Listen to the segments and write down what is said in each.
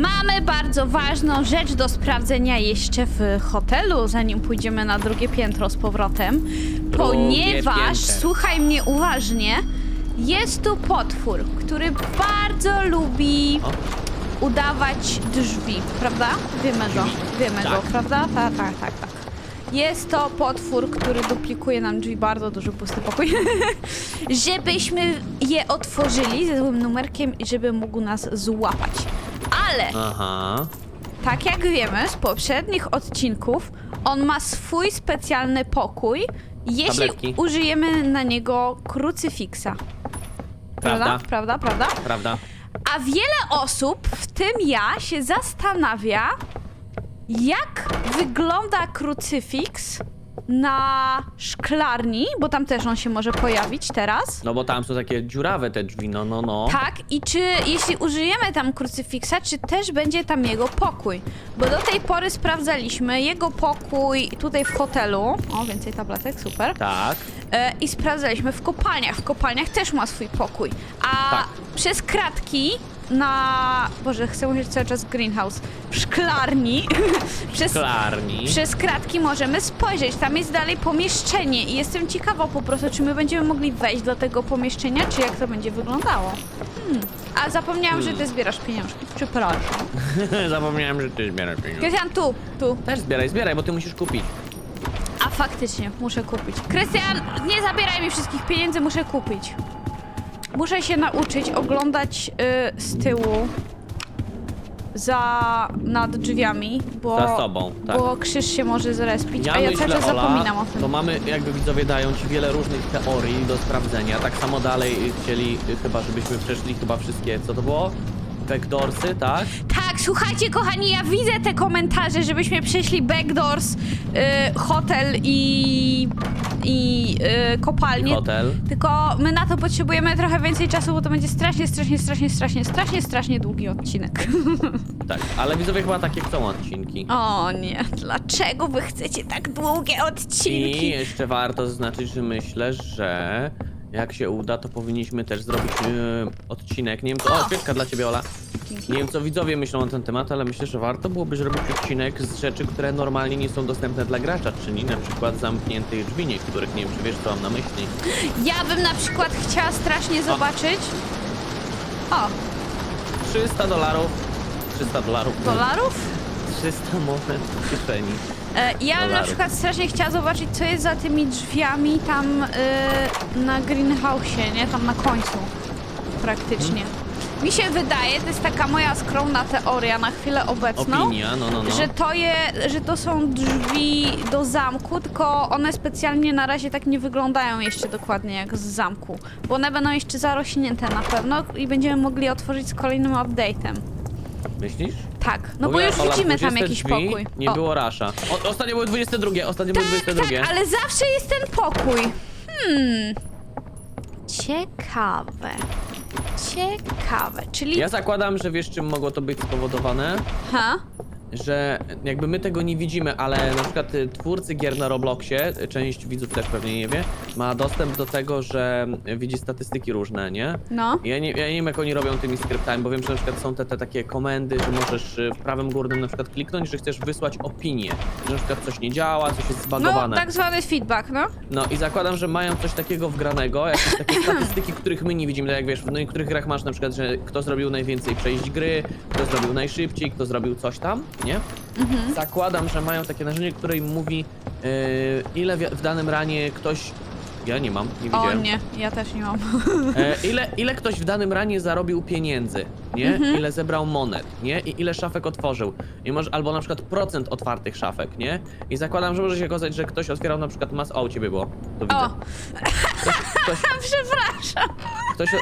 Mamy bardzo ważną rzecz do sprawdzenia jeszcze w hotelu, zanim pójdziemy na drugie piętro z powrotem. Ponieważ, słuchaj mnie uważnie, jest tu potwór, który bardzo lubi udawać drzwi, prawda? Wiemy go, wiemy go, Tak. prawda? Tak, tak, tak, tak. Jest to potwór, który duplikuje nam drzwi, bardzo duży pusty pokój. Żebyśmy je otworzyli ze złym numerkiem i żeby mógł nas złapać. Ale, Aha. tak jak wiemy z poprzednich odcinków, on ma swój specjalny pokój, jeśli Tabletki. użyjemy na niego krucyfiksa. Prawda? Prawda. Prawda, prawda? Prawda. A wiele osób, w tym ja, się zastanawia, jak wygląda krucyfiks na szklarni, bo tam też on się może pojawić teraz. No bo tam są takie dziurawe te drzwi, no, no, no. Tak, i czy jeśli użyjemy tam krucyfiksa, czy też będzie tam jego pokój? Bo do tej pory sprawdzaliśmy jego pokój tutaj w hotelu. O, więcej tabletek, super. Tak. E, I sprawdzaliśmy w kopalniach. W kopalniach też ma swój pokój. A Tak. przez kratki na. Boże, chcę mówić cały czas greenhouse. W szklarni. przez, Szklarni. przez kratki możemy spojrzeć. Tam jest dalej pomieszczenie. I jestem ciekawa po prostu, czy my będziemy mogli wejść do tego pomieszczenia, czy jak to będzie wyglądało. Hmm. A zapomniałam, że ty zbierasz pieniążki. Przepraszam. Zapomniałem, że ty zbierasz pieniądze. Krystian, tu, tu. Też zbieraj, zbieraj, bo ty musisz kupić. A faktycznie, muszę kupić. Krystian, nie zabieraj mi wszystkich pieniędzy, muszę kupić. Muszę się nauczyć oglądać y, z tyłu za nad drzwiami, bo, Za sobą, tak. bo krzyż się może zrespić, a ja cały czas Ola, zapominam o tym. to mamy, jakby widzowie dają ci wiele różnych teorii do sprawdzenia. Tak samo dalej chcieli y, chyba, żebyśmy przeszli chyba wszystkie, co to było? Backdoorsy, tak? Tak, słuchajcie kochani, ja widzę te komentarze, żebyśmy przeszli backdoors, y, hotel i, i y, kopalnię. Hotel. Tylko my na to potrzebujemy trochę więcej czasu, bo to będzie strasznie, strasznie, strasznie, strasznie, strasznie, strasznie długi odcinek. Tak, ale widzowie chyba takie chcą odcinki. O nie, dlaczego wy chcecie tak długie I odcinki? jeszcze warto zaznaczyć, że myślę, że jak się uda, to powinniśmy też zrobić yy, odcinek. Nie wiem, co... O, świeczka dla ciebie, Ola. Nie wiem, co widzowie myślą na ten temat, ale myślę, że warto byłoby zrobić odcinek z rzeczy, które normalnie nie są dostępne dla gracza, czyli na przykład zamkniętych drzwi niektórych. Nie wiem, czy wiesz, co mam na myśli. Ja bym na przykład chciała strasznie zobaczyć... O, 300 dolarów. 300 dolarów. dolarów? 300 monet w kieszeni. E, ja bym na Dolarów. przykład strasznie chciała zobaczyć, co jest za tymi drzwiami tam e, na greenhouse'ie, nie? Tam na końcu. Praktycznie. Mi się wydaje, to jest taka moja skromna teoria na chwilę obecną, Opinia, no, no, no. że to je, że to są drzwi do zamku, tylko one specjalnie na razie tak nie wyglądają jeszcze dokładnie jak z zamku, bo one będą jeszcze zarośnięte na pewno i będziemy mogli otworzyć z kolejnym update'em. Myślisz? Tak, no bo już Ola, widzimy tam 20 jakiś pokój. Nie O. było rasza. O, ostatnio były 22, ostatnio były Tak, 22. tak, ale zawsze jest ten pokój. Hmm. Ciekawe. Ciekawe, czyli... Ja zakładam, że wiesz czym mogło to być spowodowane? Ha? Że jakby my tego nie widzimy, ale na przykład y, twórcy gier na Robloxie, y, część widzów też pewnie nie wie, ma dostęp do tego, że y, widzi statystyki różne, nie? No. Ja nie, ja nie wiem jak oni robią tymi skryptami, bo wiem, że na przykład są te, te takie komendy, że możesz y, w prawym górnym na przykład kliknąć, że chcesz wysłać opinię, że na przykład coś nie działa, coś jest No, zbagowane. tak zwany feedback, no. No i zakładam, że mają coś takiego wgranego, jakieś takie statystyki, których my nie widzimy, tak jak wiesz, w niektórych grach masz na przykład, że kto zrobił najwięcej przejść gry, kto zrobił najszybciej, kto zrobił coś tam, nie? Zakładam, że mają takie narzędzie, które im mówi, yy, ile w, danym ranie ktoś... Ja nie mam, nie O widziałem. nie, ja też nie mam. E, ile, ile ktoś w danym ranie zarobił pieniędzy, nie? Ile zebrał monet, nie? I ile szafek otworzył. I może, albo na przykład procent otwartych szafek, nie? I zakładam, że może się okazać, że ktoś otwierał na przykład mas... O, u ciebie było. To widzę. O, Ktoś, przepraszam. ktoś... E,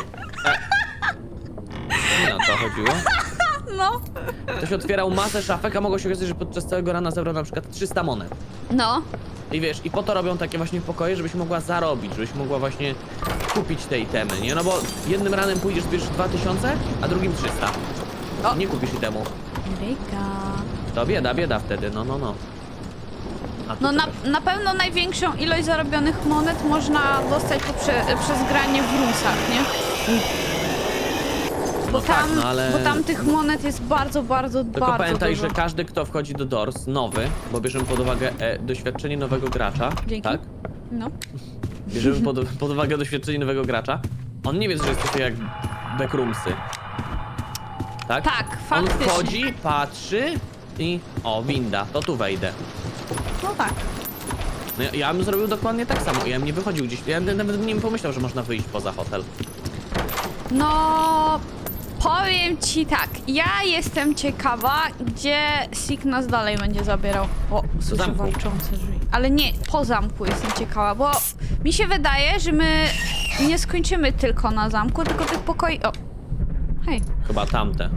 nie o to chodziło. No. Ktoś otwierał masę szafek, a mogło się okazać, że podczas całego rana zebrał na przykład 300 monet. No. I wiesz, i po to robią takie właśnie pokoje, żebyś mogła zarobić, żebyś mogła właśnie kupić te itemy, nie? No bo jednym ranem pójdziesz, zbierzesz 2000, a drugim 300. O. Nie kupisz itemu. Ryka. To bieda, bieda wtedy, no, no, no. A tu No na, na pewno największą ilość zarobionych monet można dostać poprze, przez granie w rumsach, nie? Bo, no tam, tak, no ale... bo tam tych monet jest bardzo, bardzo, Tylko bardzo pamiętaj, dużo. że każdy, kto wchodzi do Doors, nowy, bo bierzemy pod uwagę e, doświadczenie nowego gracza, Dzięki. tak? No. Bierzemy pod, pod uwagę doświadczenie nowego gracza. On nie wie, że jesteśmy jak backroomsy. Tak? Tak, On faktycznie. wchodzi, patrzy i... O, winda, to tu wejdę. No tak. No ja, ja bym zrobił dokładnie tak samo. Ja bym nie wychodził gdzieś. Ja nawet bym nie pomyślał, że można wyjść poza hotel. No, powiem ci tak, ja jestem ciekawa, gdzie Sik nas dalej będzie zabierał. O, słyszę zamku. walczące drzwi. Ale nie, po zamku jestem ciekawa, bo mi się wydaje, że my nie skończymy tylko na zamku, tylko tych pokoi... O, hej. Chyba tamte.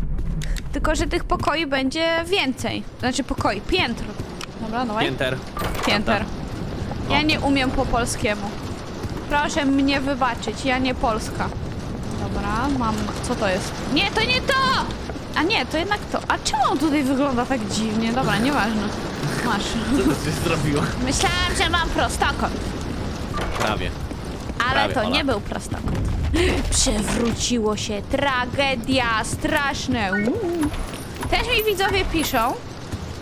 Tylko, że tych pokoi będzie więcej. Znaczy pokoi, piętr. Dobra, dawaj. Pięter. Pięter. Ja O. nie umiem po polskiemu. Proszę mnie wybaczyć, ja nie Polska. Dobra, mam. Co to jest? Nie, to nie to! A nie, to jednak to. A czemu on tutaj wygląda tak dziwnie? Dobra, nieważne. Masz. Co ty coś zrobiła? Myślałam, że mam prostokąt, Prawie. ale Prawie, to Ola. nie był prostokąt. Przewróciło się. Tragedia, straszne. Uuu. Też mi widzowie piszą,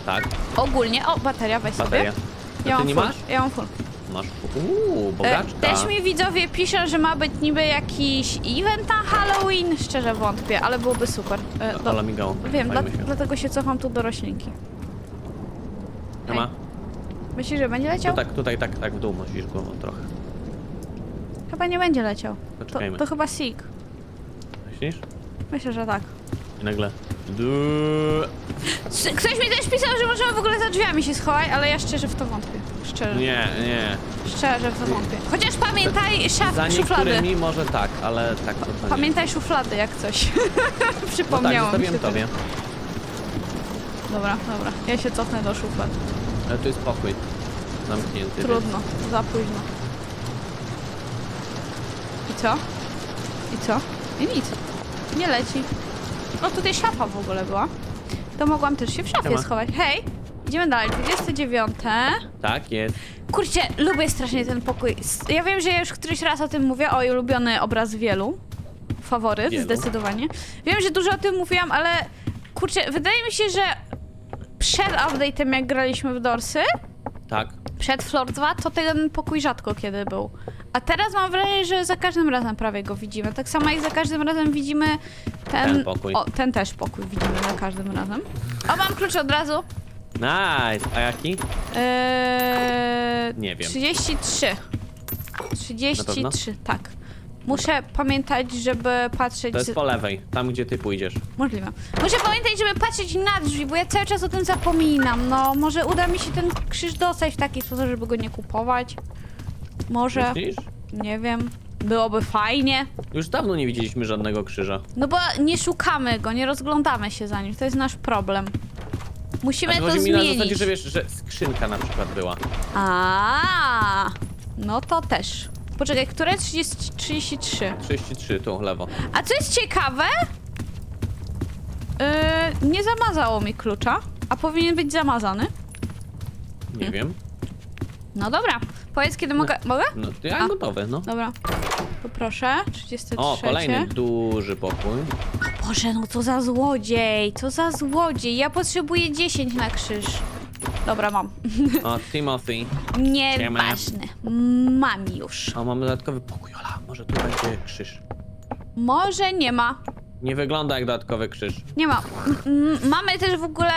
Tak, ogólnie, o, bateria, weź bateria. sobie. A Ja ty mam nie full, masz? ja mam full. Masz. Uuu, E, bogaczka. Też mi widzowie piszą, że ma być niby jakiś event na Halloween. Szczerze wątpię, ale byłoby super. E, do- Ola migało. Wiem, dla, Fajmy się. dlatego się cofam tu do roślinki. Nie ma. Myślisz, że będzie leciał? Tutaj, tutaj, tak, tak w dół musisz głową trochę. Chyba nie będzie leciał. To, Poczekajmy. to chyba Sig. Myślisz? Myślę, że tak. I nagle... Du... S- Ktoś mi też pisał, że możemy w ogóle za drzwiami się schować, ale ja szczerze w to wątpię. Szczerze. Nie, nie. Szczerze w to wątpię. Chociaż pamiętaj szaf, Za szuflady. niektórymi może tak, ale tak to, nie. Pamiętaj szuflady jak coś. No tak, Przypomniało mi się zostawiłem to. tobie. Dobra, dobra. Ja się cofnę do szuflad. Ale tu jest pokój. Zamknięty. Trudno, za późno. I co? I co? I nic. Nie leci. O, tutaj szafa w ogóle była. To mogłam też się w szafie Siema. schować. Hej! Idziemy dalej. 29. Więc... Tak, jest. Kurczę, lubię strasznie ten pokój. S- Ja wiem, że ja już któryś raz o tym mówię. Oj, ulubiony obraz wielu. Faworyt, Wielu. zdecydowanie. Wiem, że dużo o tym mówiłam, ale kurczę, wydaje mi się, że przed update'em, jak graliśmy w Dorsy, Tak. przed Floor 2 to ten pokój rzadko kiedy był. A teraz mam wrażenie, że za każdym razem prawie go widzimy. Tak samo jak za każdym razem widzimy ten... Ten pokój. O, ten też pokój widzimy za każdym razem. O, mam klucz od razu. Nice. A jaki? Eee, Nie wiem. 33. Na 33, tak. Muszę pamiętać, żeby patrzeć... To jest po lewej. Tam, gdzie ty pójdziesz. Możliwe. Muszę pamiętać, żeby patrzeć na drzwi, bo ja cały czas o tym zapominam. No, może uda mi się ten krzyż dostać w taki sposób, żeby go nie kupować. Może, Myślisz? nie wiem. Byłoby fajnie. Już dawno nie widzieliśmy żadnego krzyża. No bo nie szukamy go, nie rozglądamy się za nim. To jest nasz problem. Musimy A to chodzi mi na zasadzie, że wiesz, że skrzynka na przykład była. A, no to też. Poczekaj, które? 30, 33. 33, tu, lewo. A co jest ciekawe, yy, nie zamazało mi klucza, a powinien być zamazany. Nie wiem. No dobra, powiedz kiedy mogę. Mogę? No, to ja A. gotowy, no. Dobra. To proszę, 33. O, kolejny duży pokój. Boże, no co za złodziej, co za złodziej. Ja potrzebuję 10 na krzyż. Dobra, mam. O, Timothy. Nieważne. Mam już. O, mamy dodatkowy pokój, Ola. Może tu będzie krzyż. Może nie ma. Nie wygląda jak dodatkowy krzyż. Nie ma. M- m- Mamy też w ogóle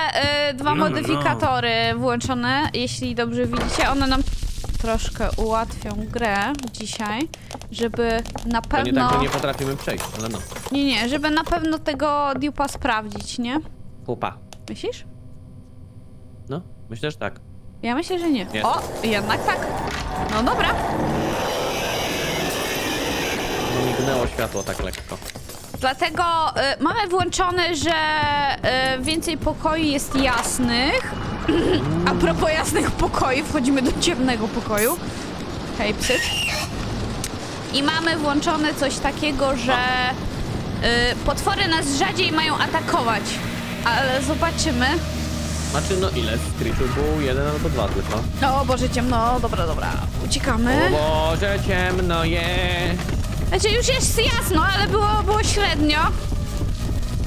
y, dwa No, no, modyfikatory włączone, jeśli dobrze widzicie. One nam troszkę ułatwią grę dzisiaj, żeby na To nie pewno... tak, że nie potrafimy przejść, ale no. nie, nie, żeby na pewno tego dupa sprawdzić, nie? Pupa. Myślisz? No, myślę, że tak. Ja myślę, że nie. Jest. O, jednak tak. No dobra. No mignęło światło tak lekko. Dlatego y, mamy włączone, że y, więcej pokoi jest jasnych. A propos jasnych pokoi, wchodzimy do ciemnego pokoju. Hej, psy. I mamy włączone coś takiego, że y, potwory nas rzadziej mają atakować. Ale zobaczymy. Znaczy, no ile? Screechu był jeden albo dwa tylko. O Boże, ciemno. Dobra, dobra. Uciekamy. O Boże, ciemno jest. Znaczy już jest jasno, ale było, było średnio.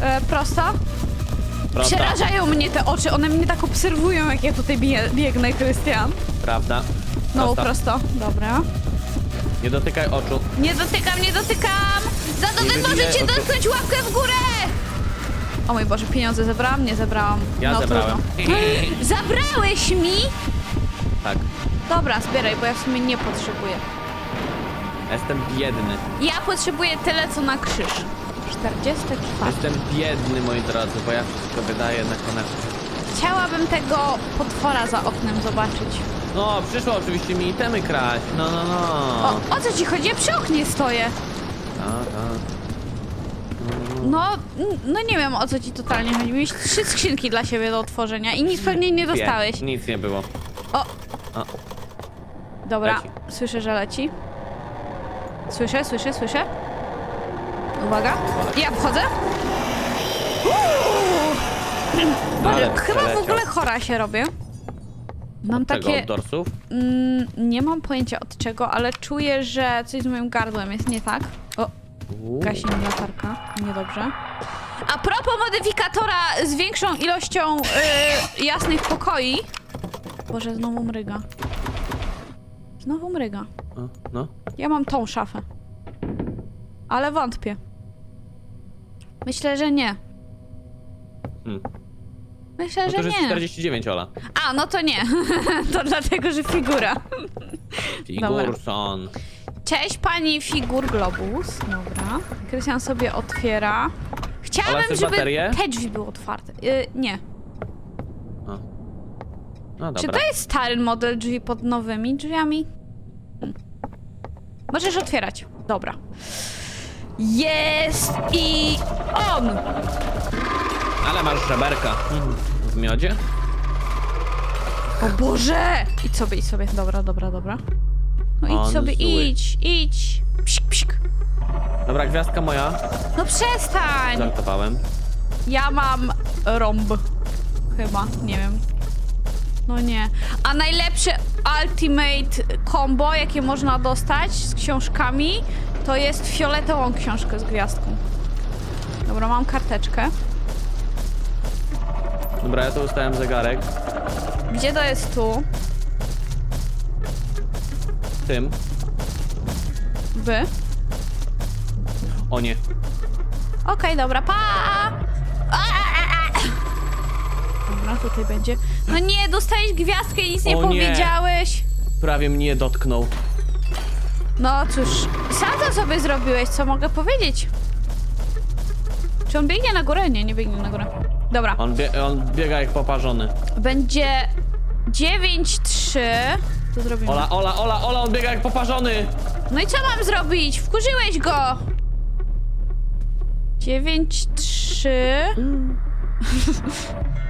E, prosto. Prosto. Przerażają mnie te oczy, one mnie tak obserwują, jak ja tutaj bie biegnę, Krystian. Prawda. No, Prosto. prosto. Dobra. Nie dotykaj oczu. Nie dotykam, nie dotykam! Za to Nie wy możecie oczu. dotknąć łapkę w górę! O mój Boże, pieniądze zebrałam? Nie zebrałam. Ja no, zebrałem. trudno. Zabrałeś mi? Tak. Dobra, zbieraj, bo ja w sumie nie potrzebuję. Jestem biedny. Ja potrzebuję tyle, co na krzyż. 44. Jestem biedny, moi drodzy, bo ja wszystko wydaję na konekcie. Chciałabym tego potwora za oknem zobaczyć. No, przyszło oczywiście mi itemy kraść. No, no, no. O, co ci chodzi? Ja przy oknie stoję. A, a. No, n- no nie wiem o co ci totalnie chodzi. Miałeś trzy skrzynki dla siebie do otworzenia i nic pewnie nie dostałeś. Wie, Nic nie było. O! O. Dobra, Leci. słyszę, że leci. Słyszę, słyszę, słyszę. Uwaga. Ja wchodzę. Boże, chyba w przeleciał. ogóle chora się robię. Mam Tego takie... od dorsów? Mm, nie mam pojęcia od czego, ale czuję, że coś z moim gardłem jest nie tak. O, Uuu. Gasi mi latarka. Niedobrze. A propos modyfikatora z większą ilością y, jasnych pokoi. Boże, znowu mryga. Znowu mryga. No. Ja mam tą szafę. Ale wątpię. Myślę, że nie. Hmm. Myślę, No to że już jest nie. 49, Ola. A, no to nie. to dlatego, że figura. Figurson. Cześć pani figur Globus. Dobra. Krystian sobie otwiera. Chciałabym, chcesz żeby baterię? te drzwi były otwarte. Y, nie. O. No Czy dobra. to jest stary model drzwi pod nowymi drzwiami? Hmm. Możesz otwierać. Dobra. Jest i on! Ale masz żeberka. Mm. W miodzie? O Boże! Idź sobie, idź sobie. Dobra, dobra, dobra. No idź On sobie, zły. idź, idź. Psik, psik. Dobra, gwiazdka moja. No przestań! Żartowałem. Ja mam rąb. Chyba, nie wiem. No nie. A najlepsze ultimate combo, jakie można dostać z książkami, to jest fioletową książkę z gwiazdką. Dobra, mam karteczkę. Dobra, ja tu ustałem zegarek. Gdzie to jest tu? Tym. Wy? O nie. Okej, dobra, pa! A, a, a, a. Dobra, tutaj będzie. No nie, dostałeś gwiazdkę i nic nie O nie. powiedziałeś. Prawie mnie dotknął. No cóż, sam to sobie zrobiłeś, co mogę powiedzieć? Czy on biegnie na górę? Nie, nie biegnie na górę. Dobra, On, bie on biega jak poparzony. będzie 9-3. To zrobimy. Ola, Ola, Ola, Ola, on biega jak poparzony! No i co mam zrobić? Wkurzyłeś go! 9-3.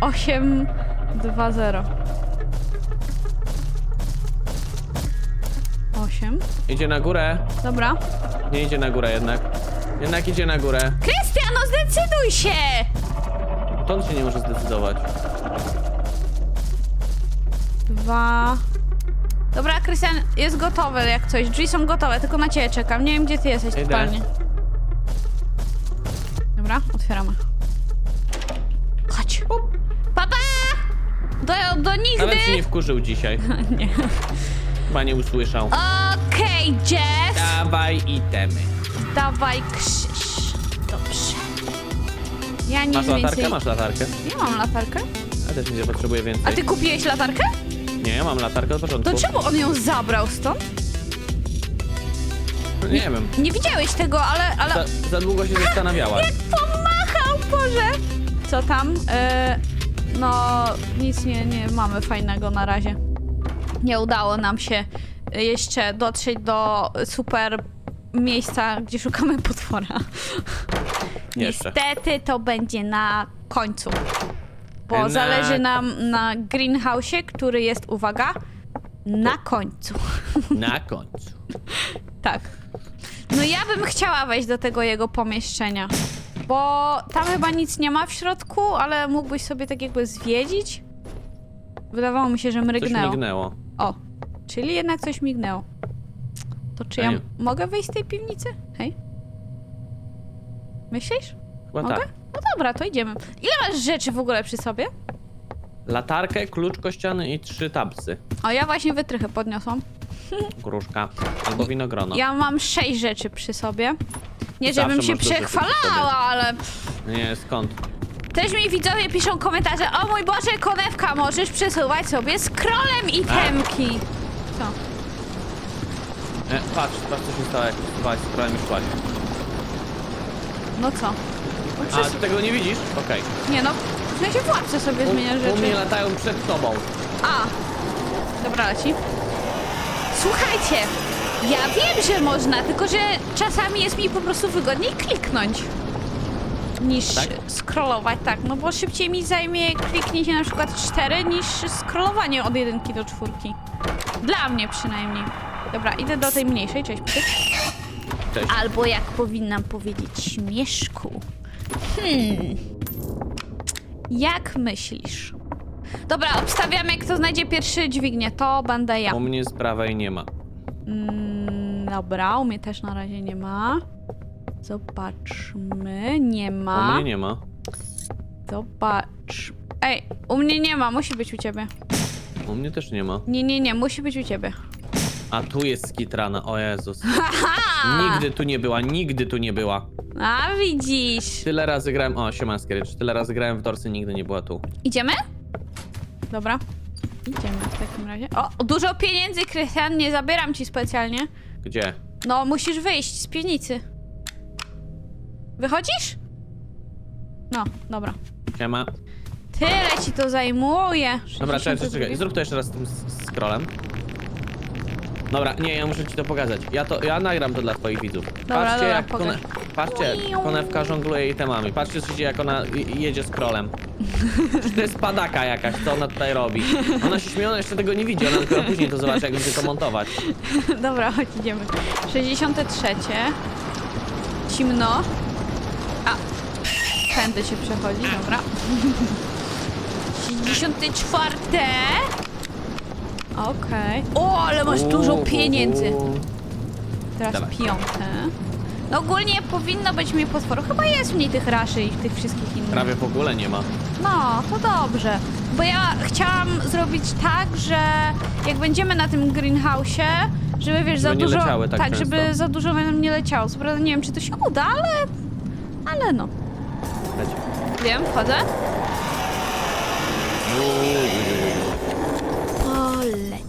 8-2-0. 8. Idzie na górę. Dobra. Nie idzie na górę jednak. Jednak idzie na górę. Krystian, no zdecyduj się! To on się nie może zdecydować. Dwa. Dobra, Krystian, jest gotowe jak coś. Drzwi są gotowe, tylko na ciebie czekam. Nie wiem, gdzie ty jesteś Idę. totalnie. Dobra, otwieramy. Chodź. Papa! Do, do nigdy! Nawet się nie wkurzył dzisiaj. Nie. Chyba nie usłyszał. Okej, Jess. Dawaj itemy. Dawaj krzyż. Dobrze. Ja nic Masz latarkę? więcej... Masz latarkę? Nie mam latarkę. Ja też nie potrzebuję więcej. A ty kupiłeś latarkę? Nie, ja mam latarkę od początku. To czemu on ją zabrał stąd? Nie wiem. Nie widziałeś tego, ale... ale... Za, za długo się zastanawiałaś. Pomachał, Boże! Co tam? E, no, nic nie, nie mamy fajnego na razie. Nie udało nam się jeszcze dotrzeć do super miejsca, gdzie szukamy potwora. Jeszcze. Niestety to będzie na końcu. Bo Na- zależy nam na greenhouse'ie, który jest, uwaga, na końcu. Na końcu. Tak. No ja bym chciała wejść do tego jego pomieszczenia. Bo tam chyba nic nie ma w środku, ale mógłbyś sobie tak jakby zwiedzić. Wydawało mi się, że Coś mrygnęło. mignęło. O, czyli jednak coś mignęło. To czy ja mogę wyjść z tej piwnicy? Hej? Myślisz? Chyba Mogę? tak. No dobra, to idziemy. Ile masz rzeczy w ogóle przy sobie? Latarkę, klucz kościany i trzy tabsy. O, ja właśnie wytrychy podniosłam. Gruszka albo winogrono. Ja mam sześć rzeczy przy sobie. Nie, Zawsze żebym się masz dużo rzeczy przy przechwalała, ale Nie, skąd? też mi widzowie piszą komentarze. O mój Boże, konewka, możesz przesuwać sobie scrollem itemki. E, patrz, patrz co się stało, jak spać z królem i szłaś. No co? No A, przecież- ty tego nie widzisz? Okej. Nie no, w sensie w łapce sobie U, zmieniasz u mnie rzeczy. latają przed tobą. A, dobra, leci. Słuchajcie, ja wiem, że można, tylko że czasami jest mi po prostu wygodniej kliknąć niż Tak? scrollować, tak, no bo szybciej mi zajmie kliknięcie na przykład 4 niż scrollowanie od jedynki do czwórki. Dla mnie przynajmniej. Dobra, idę do tej mniejszej, cześć. Cześć. Albo jak powinnam powiedzieć, śmieszku. Hmm. Jak myślisz? Dobra, obstawiamy, kto znajdzie pierwszy dźwignię. To będę ja. U mnie z prawej nie ma. Mm, dobra, u mnie też na razie nie ma. Zobaczmy. Nie U ma. mnie nie ma. Zobacz. Ej, u mnie nie ma, musi być u ciebie. U mnie też nie ma. Nie, nie, nie, musi być u ciebie. A tu jest skitrana, o Jezus. Haha! Nigdy tu nie była, nigdy tu nie była. A widzisz. Tyle razy grałem, o siema Scratch, tyle razy grałem w Dorsy, nigdy nie była tu. Idziemy? Dobra. Idziemy w takim razie. O, dużo pieniędzy, Krystian, nie zabieram ci specjalnie. Gdzie? No, musisz wyjść z piwnicy. Wychodzisz? No, dobra. Siema. Tyle ci to zajmuje. Dobra, czekaj, 62. czekaj, zrób to jeszcze raz z tym s- scrollem. Dobra, nie, ja muszę ci to pokazać. Ja to, ja nagram to dla twoich widzów. Dobra, patrzcie, dobra, jak pokaż. kone, patrzcie, jak konewka żongluje itemami. Patrzcie, co się jak ona i- jedzie scrollem. Czy to jest padaka jakaś, co ona tutaj robi? Ona się śmieje, ona jeszcze tego nie widzi, ona dopiero później to zobaczy, jak będzie to montować. Dobra, chodź, idziemy. 63. Cimno. A, tędy się przechodzi, dobra. 64. Okej. O, ale masz dużo pieniędzy. Teraz Dawaj. piąte. No ogólnie powinno być mniej potworów. Chyba jest mniej tych raszy i tych wszystkich innych. Prawie w ogóle nie ma. No, to dobrze. Bo ja chciałam zrobić tak, że jak będziemy na tym greenhouse'ie, żeby wiesz, za Żeby nie dużo. leciały tak często. żeby za dużo nam nie leciało. Co prawda nie wiem, czy to się uda, ale. Ale no. Wiem, wchodzę.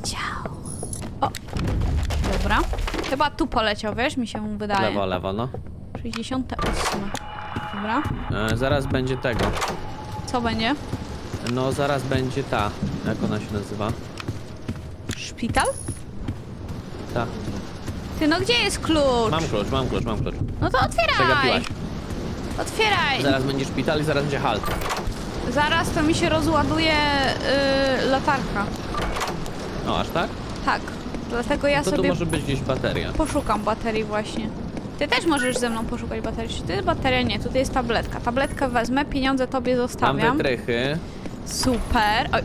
Poleciał. O. Dobra. Chyba tu poleciał, wiesz, mi się wydaje. Lewo, lewo, no. 68. Dobra. E, zaraz będzie tego. Co będzie? No, zaraz będzie ta. Jak ona się nazywa? Szpital? Ta. Ty, no gdzie jest klucz? Mam klucz, mam klucz, mam klucz. No to otwieraj! Przegapiłaś. Otwieraj! Zaraz będzie szpital i zaraz będzie halt. Zaraz to mi się rozładuje yy, latarka. No, aż tak? Tak, dlatego ja to tu sobie może być gdzieś bateria. poszukam baterii właśnie. Ty też możesz ze mną poszukać baterii. Czy to jest bateria? Nie, tutaj jest tabletka. Tabletkę wezmę, pieniądze tobie Mam zostawiam. wytrychy. Super. Oj.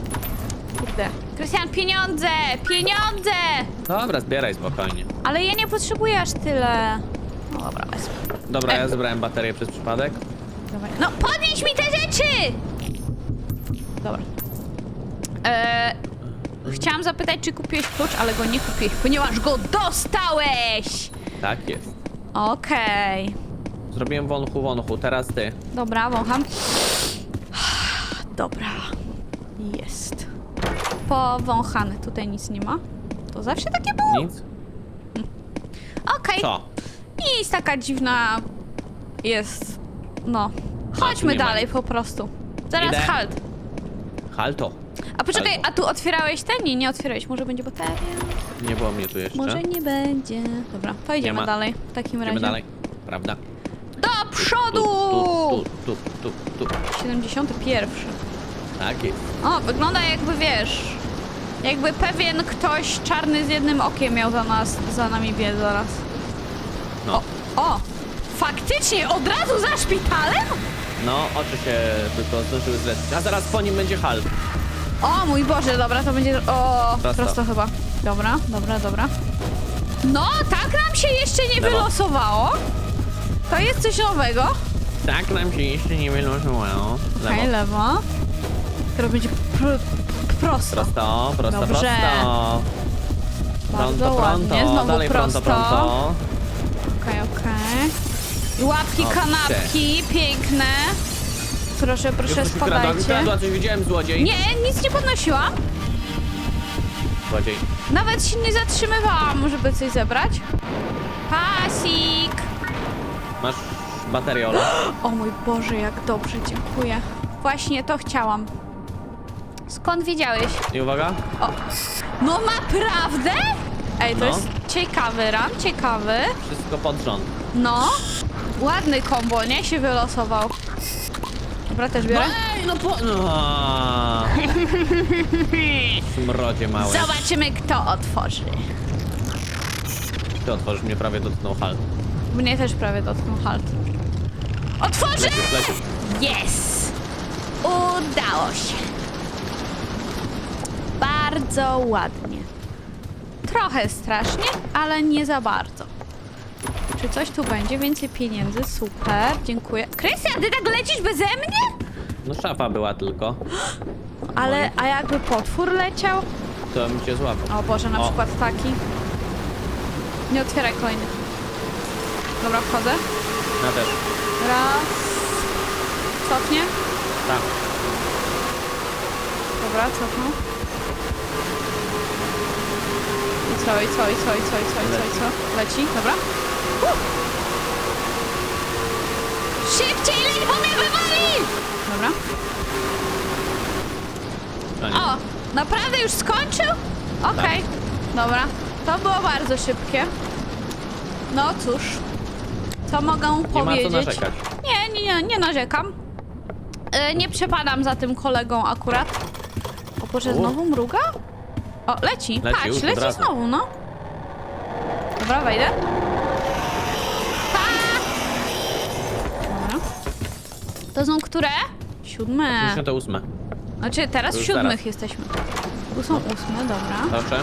Kurde. Krystian, pieniądze! Pieniądze! Dobra, zbieraj spokojnie. Ale ja nie potrzebuję aż tyle. No dobra, wezmę. Dobra, E. ja zebrałem baterię przez przypadek. Dobra. No podnieś mi te rzeczy! Dobra. Eee, chciałam zapytać, czy kupiłeś klucz, ale go nie kupiłeś, ponieważ go dostałeś! Tak jest. Okej. Zrobiłem wąchu, wąchu, teraz ty. Dobra, wącham. Dobra. Jest. Powąchany. Tutaj nic nie ma. To zawsze takie było? Nic? Okej. Co? Nic, taka dziwna jest. No. Chodźmy nie ma dalej po prostu. Zaraz Idę. halt. Halto. A poczekaj, Albo. a tu otwierałeś ten? Nie, nie otwierałeś. Może będzie bateria? Nie było mnie tu jeszcze. Może nie będzie. Dobra, pojedziemy ma. dalej w takim Idziemy razie. dalej. Prawda? Do przodu! tu, tu, tu, tu, tu. 71. Tak jest. O, wygląda jakby wiesz. Jakby pewien ktoś czarny z jednym okiem miał za nas, za nami biec zaraz. No. O! Faktycznie od razu za szpitalem? No, oczy się tylko zdążyły zleczyć. A zaraz po nim będzie halt. O mój Boże, dobra, to będzie. O, prosto, Prosto. chyba. Dobra, dobra, dobra. No, tak nam się jeszcze nie Lewo. wylosowało. To jest coś nowego. Tak nam się jeszcze nie wylosowało. Okej, Lewo. lewo. Teraz będzie pro, prosto. Prosto, prosto, Dobrze. prosto. Bardzo Pronto, ładnie. pronto. Znowu Dalej prosto. pronto, pronto. Okej, okej. I łapki, Dobrze. kanapki, piękne. Proszę, Już proszę, coś ukradła, spadajcie. ukradła, coś widziałem, złodziej. Nie, nic nie podnosiłam. Złodziej. Nawet się nie zatrzymywałam, żeby coś zebrać. Pasik! Masz baterię, Ola. O mój Boże, jak dobrze, dziękuję. Właśnie to chciałam. Skąd wiedziałeś? I uwaga. O, no naprawdę? Ej, to No. jest ciekawy ran, ciekawy. Wszystko pod rząd. No, ładny kombo, nie? Się wylosował. Dobra, też biorę. Ej, no po... No. Smrodzie mały. Zobaczymy, kto otworzy. Ty otworzysz mnie prawie dotknął halt. Mnie też prawie dotknął halt. Otworzy! Lecisz, lecisz. Yes! Udało się. Bardzo ładnie. Trochę strasznie, ale nie za bardzo. Czy coś tu będzie? Więcej pieniędzy? Super, dziękuję. Krystian, ty tak lecisz beze mnie? No szafa była tylko. Ale, a jakby potwór leciał? To bym cię złapał. O Boże, na O. przykład taki. Nie otwieraj kolejnych. Dobra, wchodzę. Ja też. Raz. Cofnie. Tak. Dobra, cofnął. I co, i co, i co, i co, i co, i co, i co? Leci, dobra. Szybciej leć, bo mnie wywali! Dobra. Nie. O, naprawdę już skończył? Okej, dobra. To było bardzo szybkie. No cóż, co mogę Nie ma co powiedzieć? narzekać. Nie, nie, nie, nie narzekam. E, nie przepadam za tym kolegą akurat. O Boże, U. znowu mruga? O, leci, Leci, patrz, od leci razu. znowu, no. Dobra, wejdę. To są które? Siódme. 58. Znaczy, teraz To w już siódmych zaraz. jesteśmy. Tu są ósme, dobra. Proszę.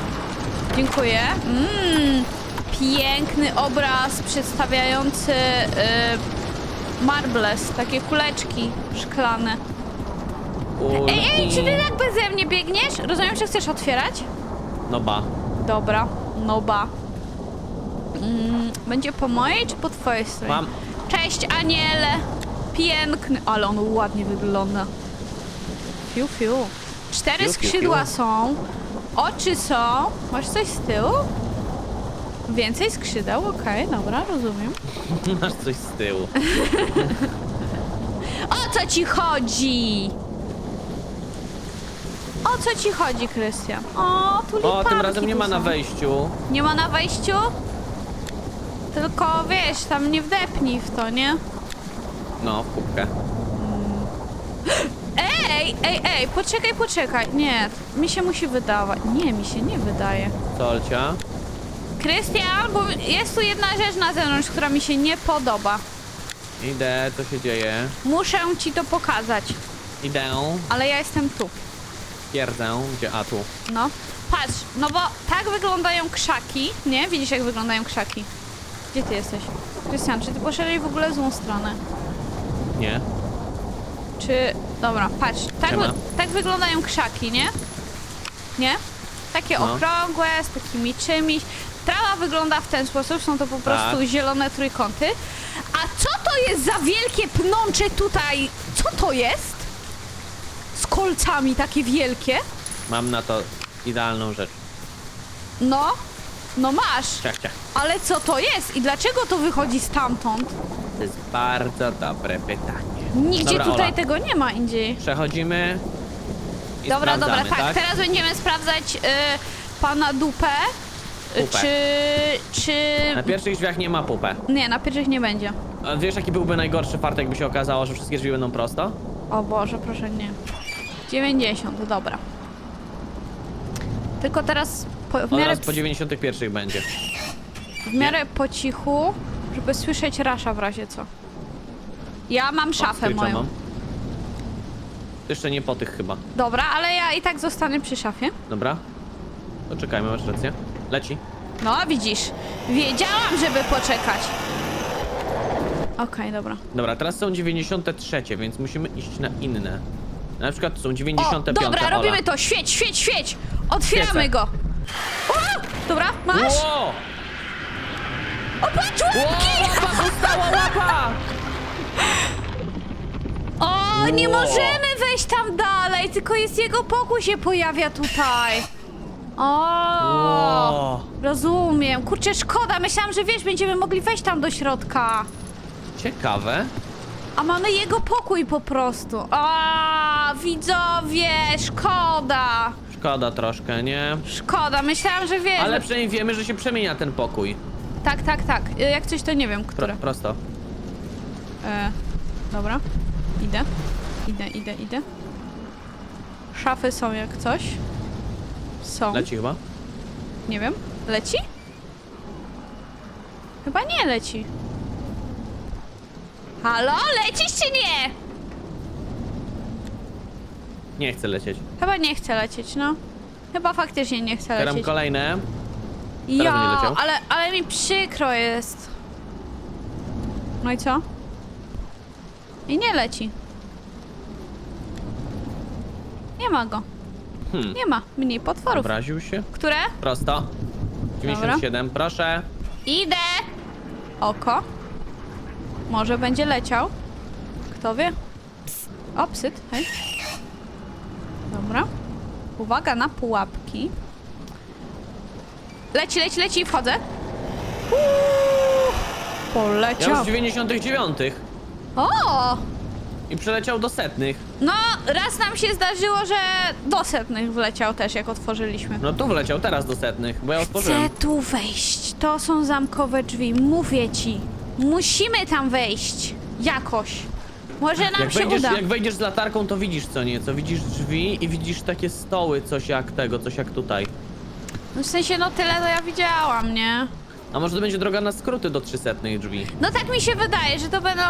Dziękuję. Mm, piękny obraz przedstawiający y, marbles, takie kuleczki szklane. Ej, ej, czy ty tak beze mnie biegniesz? Rozumiem, że chcesz otwierać? No ba. Dobra, no ba. Mm, będzie po mojej czy po twojej stronie? Mam. Cześć, aniele. Piękny, ale on ładnie wygląda. Fiu, fiu. Cztery Fiu, fiu, skrzydła fiu. są. Oczy są. Masz coś z tyłu? Więcej skrzydeł, okej, dobra, rozumiem. Masz coś z tyłu. O co ci chodzi? O co ci chodzi, Krystian? O, tu O, tym razem nie ma na wejściu. wejściu. Nie ma na wejściu? Tylko wiesz, tam nie wdepnij w to, nie? No, w kubkę. Ej, ej, ej, poczekaj, poczekaj. Nie, mi się musi wydawać. Nie, mi się nie wydaje. Solcia. Krystian, bo jest tu jedna rzecz na zewnątrz, która mi się nie podoba. Idę, co się dzieje? Muszę ci to pokazać, Idę. ale ja jestem tu. Twierdzę. Gdzie? A, tu. No, patrz, no bo tak wyglądają krzaki, nie? Widzisz, jak wyglądają krzaki. Gdzie ty jesteś? Krystian, czy ty poszedłeś w ogóle w złą stronę? Nie. Czy... Dobra, patrz, tak, Siema. tak wyglądają krzaki, nie? Nie? Takie No. okrągłe, z takimi czymś. Trawa wygląda w ten sposób, są to po prostu Tak. zielone trójkąty. A co to jest za wielkie pnącze tutaj? Co to jest? Z kolcami takie wielkie? Mam na to idealną rzecz. No, no masz. Ciach, ciach. Ale co to jest i dlaczego to wychodzi stamtąd? To jest bardzo dobre pytanie. Nigdzie Dobra, tutaj Ola. tego nie ma indziej. Przechodzimy. I Dobra, dobra, sprawdzamy, tak, teraz będziemy sprawdzać y, pana dupę. Y, Pupę. Czy, czy... Na pierwszych drzwiach nie ma pupę. Nie, na pierwszych nie będzie. A wiesz, jaki byłby najgorszy fart, jakby się okazało, że wszystkie drzwi będą prosto? O Boże, proszę nie. 90, dobra. Tylko teraz po, w Od miarę, razu po 91 będzie. w miarę po cichu, żeby słyszeć rasza w razie co. Ja mam szafę co moją. mam? Jeszcze nie po tych chyba. Dobra, ale ja i tak zostanę przy szafie. Dobra? Poczekajmy, masz rację. Leci. No, widzisz. Wiedziałam, żeby poczekać. Okej, dobra. Dobra, teraz są 93, więc musimy iść na inne. Na przykład są O, 95. dobra, Ola. robimy to. Świeć, świeć, świeć. Otwieramy Świecę. go. O, dobra, masz? Ło! O, patrz, Ło! łapki! Łapa została, łapa! O, nie Ło. możemy wejść tam dalej, tylko jest jego pokój się pojawia tutaj. O, Ło! rozumiem. Kurczę, szkoda. Myślałam, że wiesz, będziemy mogli wejść tam do środka. Ciekawe. A mamy jego pokój po prostu. A, widzowie, szkoda. Szkoda troszkę, nie? Szkoda, myślałam, że wiesz. Ale przynajmniej wiemy, że się przemienia ten pokój. Tak, tak, tak. Y, Jak coś to nie wiem, Pro, które. prosto. E, dobra. Idę. Idę, idę, idę. Szafy są jak coś. Są. Leci chyba. Nie wiem. Leci? Chyba nie leci. Halo? Lecisz czy nie? Nie chce lecieć. Chyba nie chce lecieć, no. Chyba faktycznie nie chce Teraz lecieć. kolejne. Będzie Ja, leciał. ale, ale mi przykro jest. No i co? I nie leci. Nie ma go. Hmm. Nie ma. Mniej potworów. Obraził się. Które? Prosto. 97, proszę. Idę! Oko. Może będzie leciał. Kto wie? O, psyt, hej. Dobra. Uwaga na pułapki. Leci, leci, leci i wchodzę. Uuu, Ja już poleciał. w 99 O! i przeleciał do setnych. No, raz nam się zdarzyło, że do setnych wleciał też, jak otworzyliśmy. No tu wleciał teraz do setnych, bo ja otworzyłem. Chcę tu wejść. To są zamkowe drzwi. Mówię ci. Musimy tam wejść. Jakoś. Może nam Jak się wejdziesz, uda. jak wejdziesz z latarką, to widzisz co nieco. Widzisz drzwi i widzisz takie stoły, coś jak tego, coś jak tutaj. No w sensie, no tyle to ja widziałam, nie? A może to będzie droga na skróty do 300 drzwi. No tak mi się wydaje, że to będą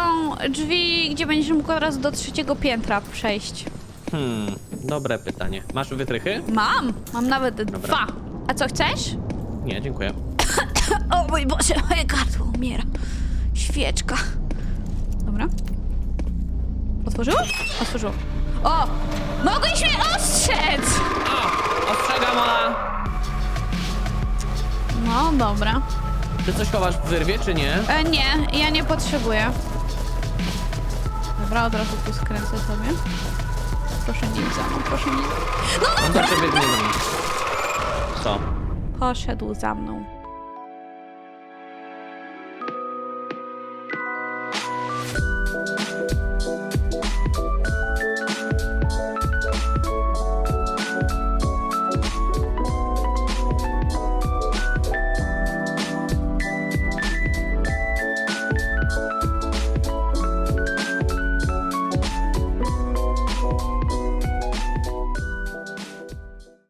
drzwi, gdzie będziesz mógł od razu do trzeciego piętra przejść. Hmm, dobre pytanie. Masz wytrychy? Mam! Mam nawet dwa. A co chcesz? Nie, dziękuję. O mój Boże, moje gardło umiera. Świeczka. Dobra. Otworzyło? Otworzyło. O! Mogłeś mnie ostrzec! O! Ostrzegam, Ola! No, dobra. Ty coś chowasz w wyrwie, czy nie? E, nie, ja nie potrzebuję. Dobra, od razu tu skręcę sobie. Proszę nie iść za mną, proszę nie. No On zawsze biegnie do mnie. Co? Poszedł za mną.